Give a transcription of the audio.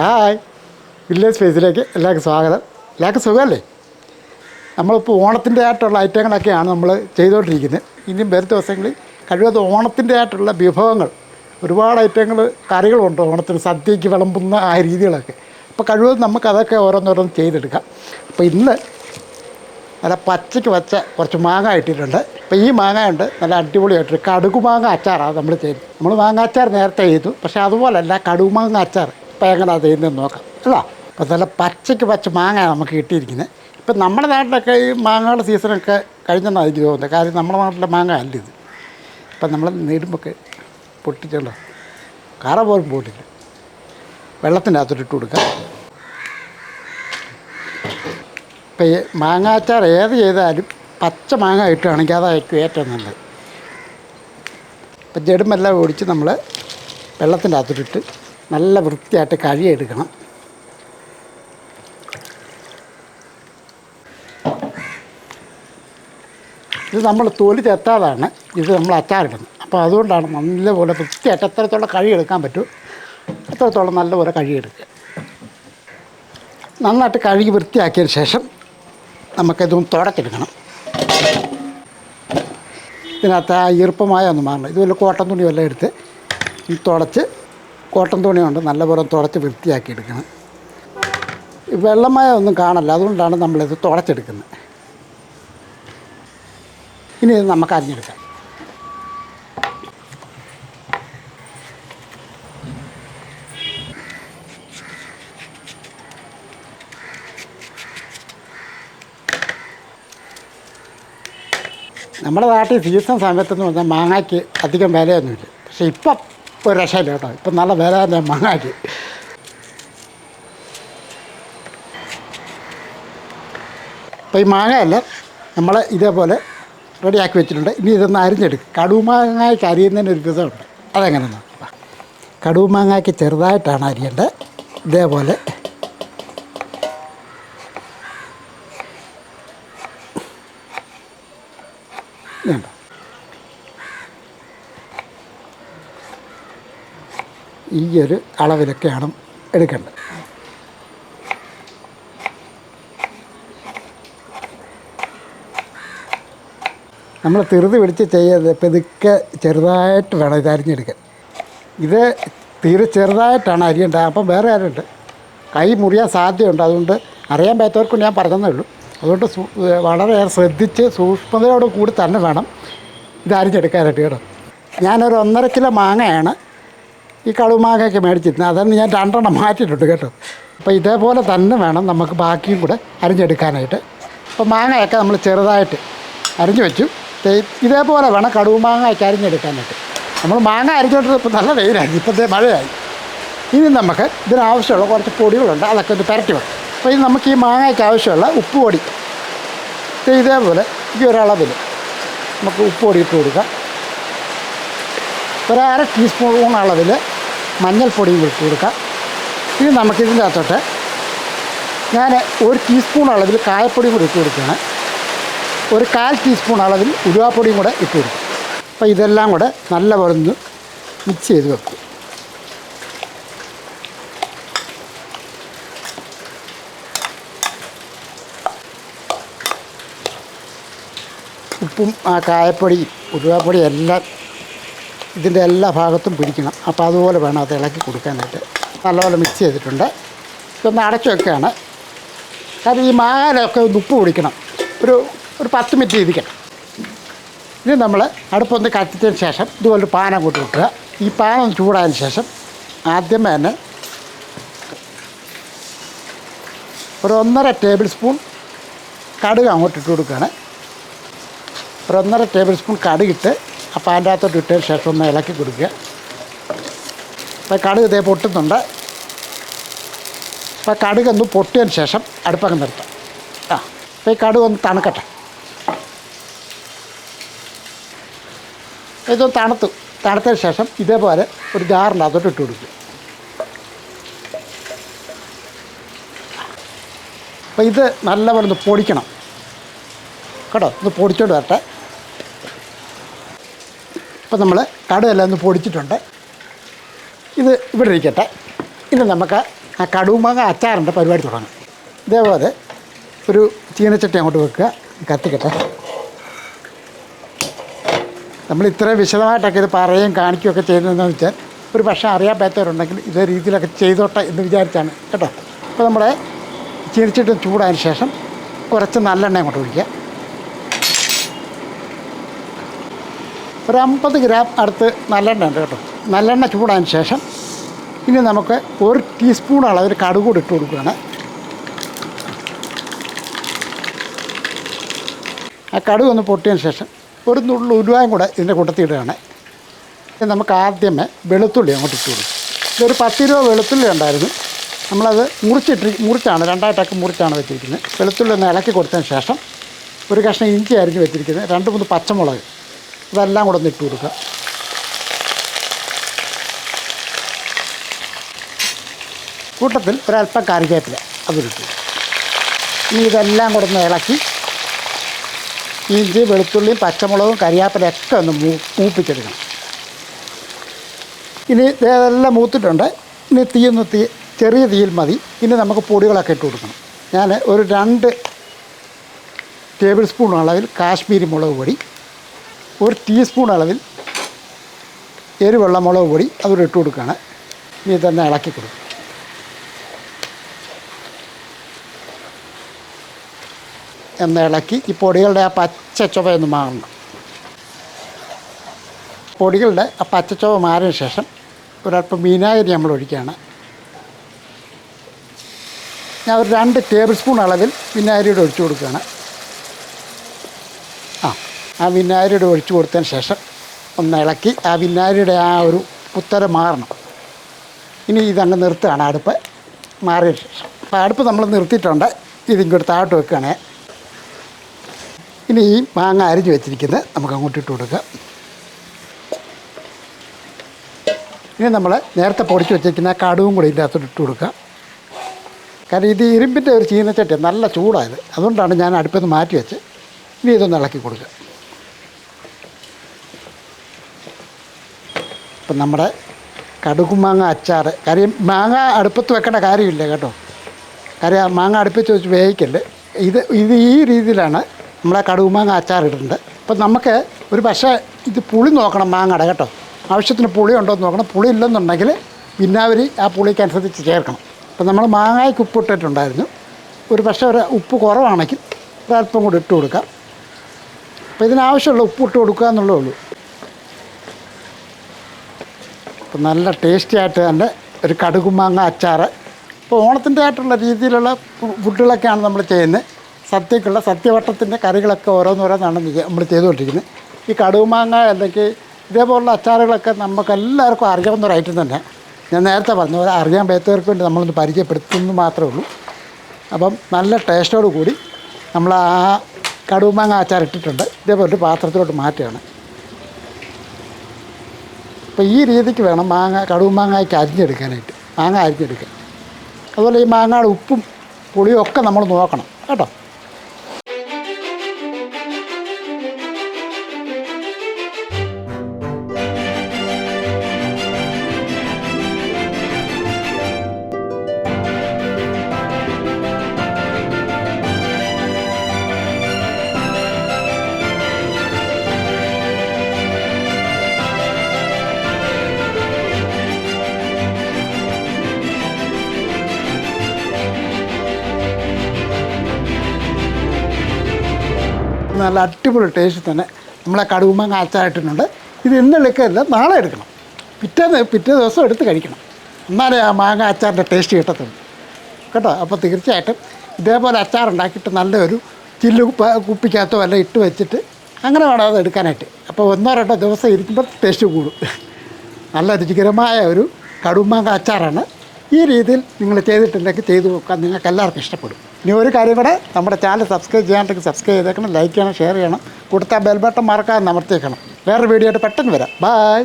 Hi. Village സ്പേസിലേക്ക് എല്ലാവർക്കും സ്വാഗതം. എല്ലാവർക്കും സുഖമല്ലേ? നമ്മളിപ്പോൾ ഓണത്തിന്റെ ആയിട്ടുള്ള ഐറ്റങ്ങളൊക്കെയാണ് നമ്മൾ ചെയ്തുകൊണ്ടിരിക്കുന്നത്. ഇനിയും വരും ദിവസങ്ങളിൽ കഴിവതും ഓണത്തിന്റെ ആയിട്ടുള്ള വിഭവങ്ങൾ. ഒരുപാട് ഐറ്റങ്ങൾ കറികളുണ്ട് ഓണത്തിന്. സദ്യയ്ക്ക് വിളമ്പുന്ന ആ രീതികളൊക്കെ. അപ്പോൾ കഴിവതും നമുക്കതൊക്കെ ഓരോന്നോരോന്ന് ചെയ്തെടുക്കാം. അപ്പോൾ ഇന്ന് നല്ല പച്ചയ്ക്ക് വച്ച കുറച്ച് മാങ്ങ ഇട്ടിട്ടുണ്ട്. അപ്പോൾ ഈ മാങ്ങ ഉണ്ട്. നല്ല അടിപൊളിയായിട്ടൊരു കടുകുമാങ്ങ അച്ചാറാണ് നമ്മൾ ചെയ്യുന്നത് നമ്മൾ മാങ്ങ അച്ചാർ നേരത്തെ ചെയ്തു. പക്ഷേ അതുപോലല്ല കടുകുമാങ്ങ അച്ചാർ. ഇപ്പം എങ്ങനെയാണ് ചെയ്യുന്നതെന്ന് നോക്കാം. അല്ല? അപ്പോൾ നല്ല പച്ചയ്ക്ക് പച്ച മാങ്ങ നമുക്ക് കിട്ടിയിരിക്കുന്നത്. ഇപ്പം നമ്മുടെ നാട്ടിലൊക്കെ ഈ മാങ്ങയുടെ സീസണൊക്കെ കഴിഞ്ഞെന്നാണ് എനിക്ക് തോന്നുന്നത്. കാര്യം നമ്മുടെ നാട്ടിലെ മാങ്ങ അല്ല ഇത്. ഇപ്പം നമ്മൾ നേടുമ്പൊക്കെ പൊട്ടിച്ചല്ലോ കറ പോലും പോട്ടില്ല വെള്ളത്തിന്റെ അകത്തോട്ട് ഇട്ട് കൊടുക്കാം. ഇപ്പം ഈ മാങ്ങാച്ചാർ ഏത് ചെയ്താലും പച്ച മാങ്ങ ഇട്ടുകയാണെങ്കിൽ അതായിരിക്കും ഏറ്റവും നല്ലത്. ഇപ്പം ജഡുമെല്ലാം ഓടിച്ച് നമ്മൾ വെള്ളത്തിന്റെ അകത്തോട്ടിട്ട് നല്ല വൃത്തിയായിട്ട് കഴിയെടുക്കണം ഇത് നമ്മൾ തൊലി തെത്താതാണ് ഇത് നമ്മൾ അച്ചാറിടുന്നത്. അപ്പോൾ അതുകൊണ്ടാണ് നല്ലപോലെ വൃത്തിയായിട്ട് എത്രത്തോളം കഴുകിയെടുക്കാൻ പറ്റും അത്രത്തോളം നല്ലപോലെ കഴുകിയെടുക്കുക. നന്നായിട്ട് കഴുകി വൃത്തിയാക്കിയതിന് ശേഷം നമുക്കിതൊന്ന് തുടച്ചെടുക്കണം. ഇതിനകത്ത് ആ ഈർപ്പമായ ഒന്ന് മാറണം. ഇതുപോലെ കോട്ടൻ തുണി വല്ലതും എടുത്ത് തുടച്ച് കോട്ടൺ തുണി കൊണ്ട് നല്ലപോലെ തുടച്ച് വൃത്തിയാക്കി എടുക്കണം വെള്ളമായ ഒന്നും കാണല്ല അതുകൊണ്ടാണ് നമ്മളിത് തുടച്ചെടുക്കുന്നത്. ഇനി ഇത് നമുക്ക് അറിഞ്ഞെടുക്കാം നമ്മുടെ നാട്ടിൽ സീസൺ സമയത്തെന്ന് പറഞ്ഞാൽ മാങ്ങയ്ക്ക് അധികം വിലയൊന്നുമില്ല. പക്ഷേ ഇപ്പം ഒരു രക്ഷയില്ല കേട്ടോ. ഇപ്പം നല്ല വില തന്നെ മാങ്ങയ്ക്ക് അപ്പോൾ ഈ മാങ്ങയല്ല നമ്മൾ ഇതേപോലെ റെഡിയാക്കി വെച്ചിട്ടുണ്ട്. ഇനി ഇതൊന്ന് അരിഞ്ഞെടുക്കും. കടുമാങ്ങയ്ക്ക് അരിയുന്നതിന് ഒരു വിധമുണ്ട് അതെങ്ങനെയാണ് കടുമാങ്ങയ്ക്ക് ചെറുതായിട്ടാണ് അരിയേണ്ടത്. ഇതേപോലെ. വേണ്ട ഈ ഒരു അളവിലൊക്കെയാണ് എടുക്കേണ്ടത്. നമ്മൾ തിറുതി പിടിച്ച് ചെയ്യരുത് പെതുക്കെ ചെറുതായിട്ട് വേണം ഇത് അരിഞ്ഞെടുക്കാൻ ഇത് തീരെ ചെറുതായിട്ടാണ് അരിയേണ്ടത്. അപ്പം വേറെ ആരുണ്ട്? കൈ മുറിയാൻ സാധ്യതയുണ്ട്. അതുകൊണ്ട് അറിയാൻ പറ്റാത്തവർക്കും ഞാൻ പറഞ്ഞതേ ഉള്ളൂ. അതുകൊണ്ട് വളരെയേറെ ശ്രദ്ധിച്ച് സൂക്ഷ്മതയോട് കൂടി തന്നെ വേണം ഇത് അരിഞ്ഞെടുക്കാനായിട്ട് കേട്ടോ. ഞാനൊരു ഒന്നര കിലോ മാങ്ങയാണ് ഈ കടുമാങ്ങയൊക്കെ മേടിച്ചിരുന്നത്. അതന്ന് ഞാൻ രണ്ടെണ്ണം മാറ്റിയിട്ടുണ്ട് കേട്ടോ. അപ്പോൾ ഇതേപോലെ തന്നെ വേണം നമുക്ക് ബാക്കിയും കൂടെ അരിഞ്ഞെടുക്കാനായിട്ട്. അപ്പോൾ മാങ്ങയൊക്കെ നമ്മൾ ചെറുതായിട്ട് അരിഞ്ഞു വെച്ചു. ഇതേപോലെ വേണം കടുമാങ്ങയൊക്കെ അരിഞ്ഞെടുക്കാനായിട്ട്. നമ്മൾ മാങ്ങ അരിഞ്ഞോണ്ടിരുന്നപ്പോൾ നല്ല വെയിലായി ഇപ്പോഴത്തെ മഴയായി. ഇനി നമുക്ക് ഇതിനാവശ്യമുള്ള കുറച്ച് പൊടികളുണ്ട്. അതൊക്കെ ഒന്ന് പുരട്ടി വെക്കാം. അപ്പോൾ ഇത് നമുക്ക് ഈ മാങ്ങയ്ക്ക് ആവശ്യമുള്ള ഉപ്പ് പൊടി. ഇതേപോലെ ഈ ഒരളവിൽ നമുക്ക് ഉപ്പ് പൊടി ഇട്ട് കൊടുക്കാം. ഒരു അര ടീസ്പൂൺ അളവിൽ മഞ്ഞൾപ്പൊടിയും ഇട്ട് കൊടുക്കാം. ഇനി നമുക്കിതിന്റെ അകത്തോട്ട് ഞാൻ ഒരു ടീസ്പൂൺ അളവിൽ കായപ്പൊടിയും കൂടി ഇട്ട് കൊടുക്കുകയാണ്. ഒരു കാൽ ടീസ്പൂൺ അളവിൽ ഉരുവാപ്പൊടിയും കൂടെ ഇട്ട് കൊടുക്കും. അപ്പോൾ ഇതെല്ലാം കൂടെ നല്ലപോലെ ഒന്ന് മിക്സ് ചെയ്ത് വെക്കും. ഉപ്പും ആ കായപ്പൊടിയും ഉരുവാപ്പൊടിയും എല്ലാം ഇതിന്റെ എല്ലാ ഭാഗത്തും പിടിക്കണം. അപ്പോൾ അതുപോലെ വേണം അത് ഇളക്കി കൊടുക്കാനായിട്ട്. നല്ലപോലെ മിക്സ് ചെയ്തിട്ടുണ്ട്. ഇതൊന്ന് അടച്ചു വെക്കുകയാണ്. കാരണം ഈ മാങ്ങയിലൊക്കെ ഒന്ന് ഉപ്പ് പിടിക്കണം. ഒരു ഒരു പത്ത് മിനിറ്റ് ഇരിക്കണം. ഇനി നമ്മൾ അടുപ്പൊന്ന് കത്തിച്ചതിന് ശേഷം ഇതുപോലെ പാനം അങ്ങോട്ട് വിട്ടുക ഈ പാനം ചൂടായതിന് ശേഷം ആദ്യം തന്നെ ഒരു ഒന്നര ടേബിൾ സ്പൂൺ കടുക് അങ്ങോട്ട് ഇട്ട് കൊടുക്കുകയാണ്. ഒരു ഒന്നര ടേബിൾ സ്പൂൺ കടുകിട്ട് ആ അതിന്റെ അകത്തോട്ട് ഇട്ടതിന് ശേഷം ഒന്ന് ഇളക്കി കൊടുക്കുക. അപ്പോൾ കടുക് ഇതേ പൊട്ടുന്നുണ്ട്. അപ്പോൾ കടുക് ഒന്ന് പൊട്ടിയതിന് ശേഷം അടുപ്പങ്ങ് നിർത്താം. ആ അപ്പോൾ ഈ കടുക് ഒന്ന് തണുക്കട്ടെ. ഇതൊന്ന് തണുത്തു തണുത്തതിന് ശേഷം ഇതേപോലെ ഒരു ജാറിന്റെ അകത്തോട്ട് ഇട്ട് കൊടുക്കുക. അപ്പോൾ ഇത് നല്ലപോലെ ഒന്ന് പൊടിക്കണം. കേട്ടോ ഒന്ന് പൊടിച്ചോണ്ട് വരട്ടെ. ഇപ്പം നമ്മൾ കടുവെല്ലാം ഒന്ന് പൊടിച്ചിട്ടുണ്ട്. ഇത് ഇവിടെ ഇരിക്കട്ടെ. ഇനി നമുക്ക് ആ കടുമാങ്ങ അച്ചാറിന്റെ പരിപാടി തുടങ്ങാം. ഇതേപോലെ ഒരു ചീനച്ചട്ടി അങ്ങോട്ട് വെക്കുക. കത്തിക്കട്ടെ. നമ്മൾ ഇത്രയും വിശദമായിട്ടൊക്കെ ഇത് പറയുകയും കാണിക്കുകയൊക്കെ ചെയ്യുന്നതെന്ന് വെച്ചാൽ ഒരു പക്ഷേ അറിയാൻ ഇതേ രീതിയിലൊക്കെ ചെയ്തോട്ടെ എന്ന് വിചാരിച്ചാണ്. കേട്ടോ. അപ്പോൾ നമ്മുടെ ചീനച്ചട്ടി ചൂടായതിന് ശേഷം കുറച്ച് നല്ലെണ്ണ അങ്ങോട്ട് ഒഴിക്കുക. ഒരു അമ്പത് ഗ്രാം അടുത്ത് നല്ലെണ്ണ ഉണ്ട് കേട്ടോ. നല്ലെണ്ണ ചൂടാൻ ശേഷം ഇനി നമുക്ക് ഒരു ടീസ്പൂൺ അളവിൽ കടുക് കൂടി ഇട്ട് കൊടുക്കുകയാണ്. ആ കടുക് ഒന്ന് പൊട്ടിയതിന് ശേഷം ഒരു നുള്ളു ഉരുവായും കൂടെ ഇതിന്റെ കൂട്ടത്തിയിടുകയാണ് നമുക്ക് ആദ്യമേ വെളുത്തുള്ളി അങ്ങോട്ട് ഇട്ട് കൊടുക്കും. ഇതൊരു പത്ത് രൂപ വെളുത്തുള്ളി ഉണ്ടായിരുന്നു. നമ്മളത് മുറിച്ചിട്ട് മുറിച്ചാണ് രണ്ടായിട്ടൊക്കെ മുറിച്ചാണ് വെച്ചിരിക്കുന്നത്. വെളുത്തുള്ളി ഒന്ന് ഇളക്കി കൊടുത്തതിന് ശേഷം ഒരു കഷ്ണം ഇഞ്ചി അരിഞ്ഞ് വെച്ചിരിക്കുന്നത്. രണ്ട് മൂന്ന് പച്ചമുളക്. ഇതെല്ലാം കൂടെ ഒന്ന് ഇട്ട് കൊടുക്കുക. കൂട്ടത്തിൽ ഒരല്പം കാരിക്കേപ്പില അതിലിട്ടു ഇനി ഇതെല്ലാം കൂടെ ഒന്ന് ഇളക്കി ഇഞ്ചി വെളുത്തുള്ളിയും പച്ചമുളകും കരിയാപ്പിലയൊക്കെ ഒന്ന് മൂ മൂപ്പിച്ചെടുക്കണം. ഇനി ഇതെല്ലാം മൂത്തിട്ടുണ്ട്. ഇനി തീയൊന്ന് തീ ചെറിയ തീയിൽ മതി. ഇനി നമുക്ക് പൊടികളൊക്കെ ഇട്ട് കൊടുക്കണം. ഞാൻ ഒരു രണ്ട് ടേബിൾ സ്പൂൺ അളവിൽ കാശ്മീരി മുളക് പൊടി ഒരു ടീസ്പൂൺ അളവിൽ എരിവെള്ള മുളക് പൊടി അതുകൂടെ ഇട്ട് കൊടുക്കുകയാണ്. ഇനി തന്നെ ഇളക്കി കൊടുക്കും. എന്ന് ഇളക്കി ഈ പൊടികളുടെ ആ പച്ച ചുവയൊന്ന് മാറണം. പൊടികളുടെ ആ പച്ച ചുവ മാറിയ ശേഷം ഒരല്പം വിനാഗിരി നമ്മൾ ഒഴിക്കുകയാണ്. ഞാൻ ഒരു രണ്ട് ടേബിൾ സ്പൂൺ അളവിൽ വിനാഗിരിയുടെ ഒഴിച്ചു കൊടുക്കുകയാണ്. ആ വിനാഗിരിയുടെ ഒഴിച്ചു കൊടുത്തതിന് ശേഷം ഒന്ന് ഇളക്കി ആ വിനാഗിരിയുടെ ആ ഒരു പുത്തര മാറണം. ഇനി ഇതങ്ങ് നിർത്തുകയാണ്. അടുപ്പ് മാറിയ ശേഷം. അപ്പോൾ അടുപ്പ് നമ്മൾ നിർത്തിയിട്ടുണ്ട്. ഇതിങ്ങോട്ട് താഴോട്ട് വെക്കുകയാണേ. ഇനി ഈ മാങ്ങ അരിഞ്ഞ് വെച്ചിരിക്കുന്നത് നമുക്ക് അങ്ങോട്ട് ഇട്ട് കൊടുക്കാം. ഇനി നമ്മൾ നേരത്തെ പൊടിച്ച് വെച്ചിരിക്കുന്ന കടുവും കൂടി ഇതിന്റെ അകത്തോട്ട് ഇട്ട് കൊടുക്കുക കാരണം ഇത് ഇരുമ്പിന്റെ ഒരു ചീനച്ചട്ടി. നല്ല ചൂടായത് അതുകൊണ്ടാണ് ഞാൻ അടുപ്പിൽ നിന്ന് മാറ്റി വെച്ച് ഇനി ഇതൊന്ന് ഇളക്കി കൊടുക്കുക ഇപ്പം നമ്മുടെ കടുകുമാങ്ങ അച്ചാർ. കാര്യം മാങ്ങ അടുപ്പത്ത് വെക്കേണ്ട കാര്യമില്ല കേട്ടോ. കാര്യം മാങ്ങ അടുപ്പിച്ച് വെച്ച് വേവിക്കൽ. ഇത് ഇത് ഈ രീതിയിലാണ് നമ്മളെ കടുകുമാങ്ങ അച്ചാർ ഇടുന്നത് അപ്പം നമുക്ക് ഒരു പക്ഷേ ഇത് പുളി നോക്കണം മാങ്ങയുടെ കേട്ടോ. ആവശ്യത്തിന് പുളി ഉണ്ടോ എന്ന് നോക്കണം. പുളി ഇല്ലെന്നുണ്ടെങ്കിൽ വിന്നാവരി ആ പുളിക്കനുസരിച്ച് ചേർക്കണം. അപ്പം നമ്മൾ മാങ്ങയ്ക്ക് ഉപ്പ് ഇട്ടിട്ടുണ്ടായിരുന്നു. ഒരു പക്ഷേ ഒരു ഉപ്പ് കുറവാണെങ്കിൽ ഒരല്പം കൂടി ഇട്ട് കൊടുക്കാം. അപ്പോൾ ഇതിനാവശ്യമുള്ള ഉപ്പ് ഇട്ട് കൊടുക്കുക എന്നുള്ളതേ ഉള്ളൂ. അപ്പം നല്ല ടേസ്റ്റി ആയിട്ട് തന്നെ ഒരു കടുകുമാങ്ങ അച്ചാർ ഇപ്പോൾ ഓണത്തിന്റെ ആയിട്ടുള്ള രീതിയിലുള്ള ഫുഡുകളൊക്കെയാണ് നമ്മൾ ചെയ്യുന്നത്. സദ്യക്കുള്ള സദ്യവട്ടത്തിന്റെ കറികളൊക്കെ ഓരോന്നോരോന്നാണ് നമ്മൾ ചെയ്തുകൊണ്ടിരിക്കുന്നത്. ഈ കടുകുമാങ്ങ അല്ലെങ്കിൽ ഇതേപോലുള്ള അച്ചാറുകളൊക്കെ നമുക്ക് എല്ലാവർക്കും അറിയാവുന്ന ഒരു ഐറ്റം തന്നെ. ഞാൻ നേരത്തെ പറഞ്ഞു പോലെ അറിയാൻ പറ്റാത്തവർക്ക് വേണ്ടി നമ്മളൊന്ന് പരിചയപ്പെടുത്തുന്നു മാത്രമേ ഉള്ളൂ. അപ്പം നല്ല ടേസ്റ്റോടു കൂടി നമ്മൾ ആ കടുകുമാങ്ങ അച്ചാർ ഇട്ടിട്ടുണ്ട്. ഇതേപോലെ ഒരു പാത്രത്തിലോട്ട് മാറ്റുകയാണ്. അപ്പോൾ ഈ രീതിക്ക് വേണം മാങ്ങ കടുവ് മാങ്ങയ്ക്ക് അരിഞ്ഞെടുക്കാനായിട്ട്. മാങ്ങ അരിഞ്ഞെടുക്കാൻ. അതുപോലെ ഈ മാങ്ങയുടെ ഉപ്പും പുളിയും ഒക്കെ നമ്മൾ നോക്കണം. കേട്ടോ? നല്ല അടിപൊളി ടേസ്റ്റ് തന്നെ നമ്മളെ കടുകുമാങ്ങ അച്ചാറിട്ടിട്ടുണ്ട്. ഇത് ഇന്ന് എടുക്കരുത് നാളെ എടുക്കണം. പിറ്റേന്ന് പിറ്റേ ദിവസം എടുത്ത് കഴിക്കണം. എന്നാലേ ആ മാങ്ങ അച്ചാറിന്റെ ടേസ്റ്റ് കിട്ടത്തുള്ളൂ. കേട്ടോ? അപ്പോൾ തീർച്ചയായിട്ടും ഇതേപോലെ അച്ചാർ ഉണ്ടാക്കിയിട്ട് നല്ലൊരു ചില്ല് കുപ്പിക്കകത്തോ അല്ല ഇട്ട് വെച്ചിട്ട് അങ്ങനെ വേണം അത് എടുക്കാനായിട്ട്. അപ്പോൾ ഒന്നോ രണ്ടോ ദിവസം ഇരിക്കുമ്പോൾ ടേസ്റ്റ് കൂടും. നല്ല രുചികരമായ ഒരു കടുമാങ്ങ അച്ചാറാണ്. ഈ രീതിയിൽ നിങ്ങൾ ചെയ്തിട്ടുണ്ടെങ്കിൽ ചെയ്തു നോക്കാൻ നിങ്ങൾക്ക് എല്ലാവർക്കും ഇഷ്ടപ്പെടും. ഇനി ഒരു കാര്യം കൂടെ നമ്മുടെ ചാനൽ സബ്സ്ക്രൈബ് ചെയ്യാണ്ടെങ്കിൽ സബ്സ്ക്രൈബ് ചെയ്തേക്കണം ലൈക്ക് ചെയ്യണം ഷെയർ ചെയ്യണം കൊടുത്ത ബെൽബട്ടൺ മറക്കാതെ അമർത്തിയേക്കണം വേറെ വീഡിയോ ആയിട്ട് പെട്ടെന്ന് വരാം. ബായ്